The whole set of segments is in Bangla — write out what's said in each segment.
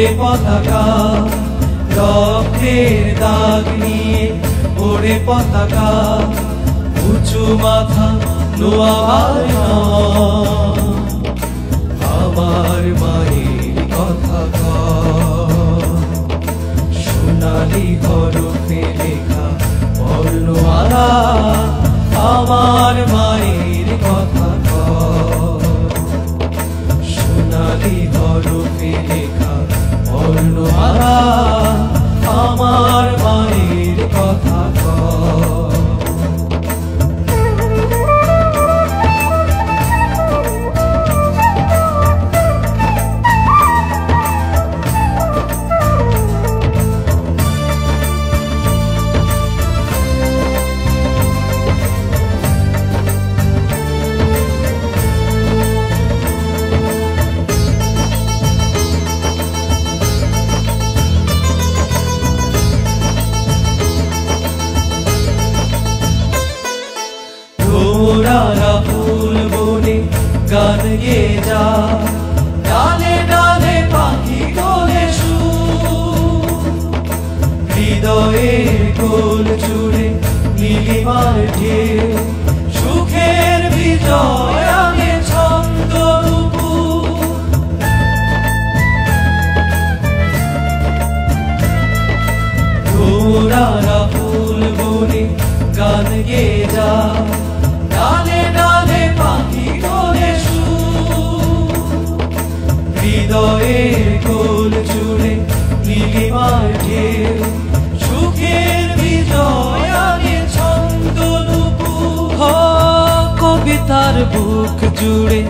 ওড়ে পতাকা, রক্তের দাগ নিয়ে ওরে পতাকা উঁচু মাথা নোয়াবার আমার মায়ের কথা। সোনালি হরফে ঘোড়ারা ফুল বনে গান গেয়ে যা। ডালে ডালে পাখি গোলে সুর হৃদয়ের গোল জুড়ে নীলিমার ঢেউ সুখের বিজয় ফুল বনে গান গেয়ে যা। হৃদয়ের গোল জুড়ে নীলিমার ঢেউ সুখের বিজয় আনে ছন্দ কবিতার বুক জুড়ে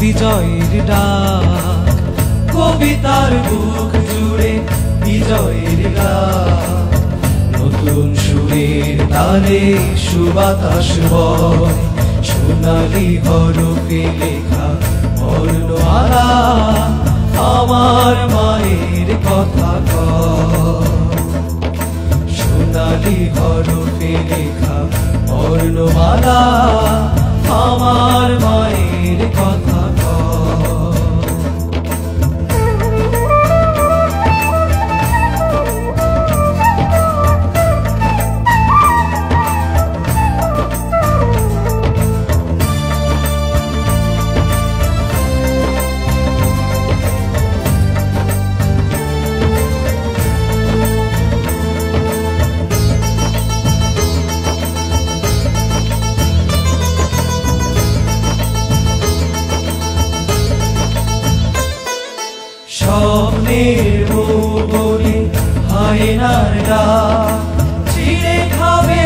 বিজয়ের ডাক। কবিতার বুক জুড়ে বিজয়ের ডাক। নতুন সুরের তালে সুবাতাস বয়, সোনালি হরফে লেখা বর্ণমালা কথা সোনালি হরফে লেখা বর্ণমালা। স্বপ্নের বলে হায়নার ডাক চিড়ে খাবে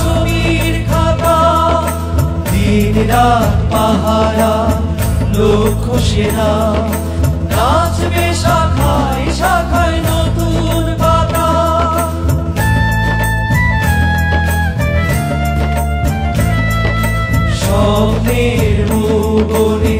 ছবির খাতা। দিন রাত পাহারা লক্ষ্য সেনা। নাচবে শাখায় শাখায় নতুন পাতা। স্বপ্নের মুগনে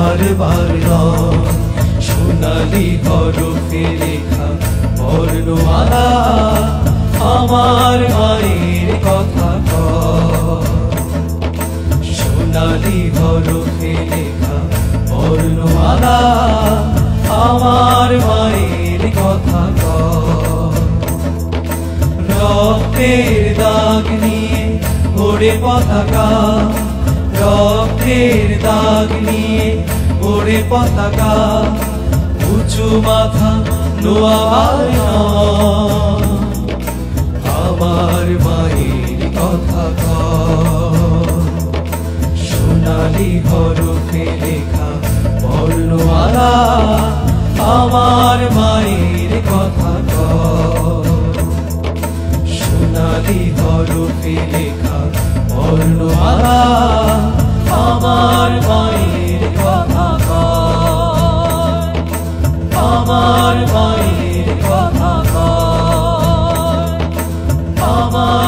আর বার নয় সোনালি হরফে লেখা বর্ণমালা আমার মায়ের কথা সোনালি হরফে লেখা বর্ণমালা আমার মায়ের কথা রক্তের দাগ নিয়ে ওড়ে পতাকা রক্তের দাগ নিয়ে ওড়ে পতাকা, উঁচু মাথা নোয়ার আমার মায়ের কথা সোনালি হরফে লেখা বর্ণমালা আমার মায়ের কথা সোনালি হরফে লেখা বর্ণমালা আমার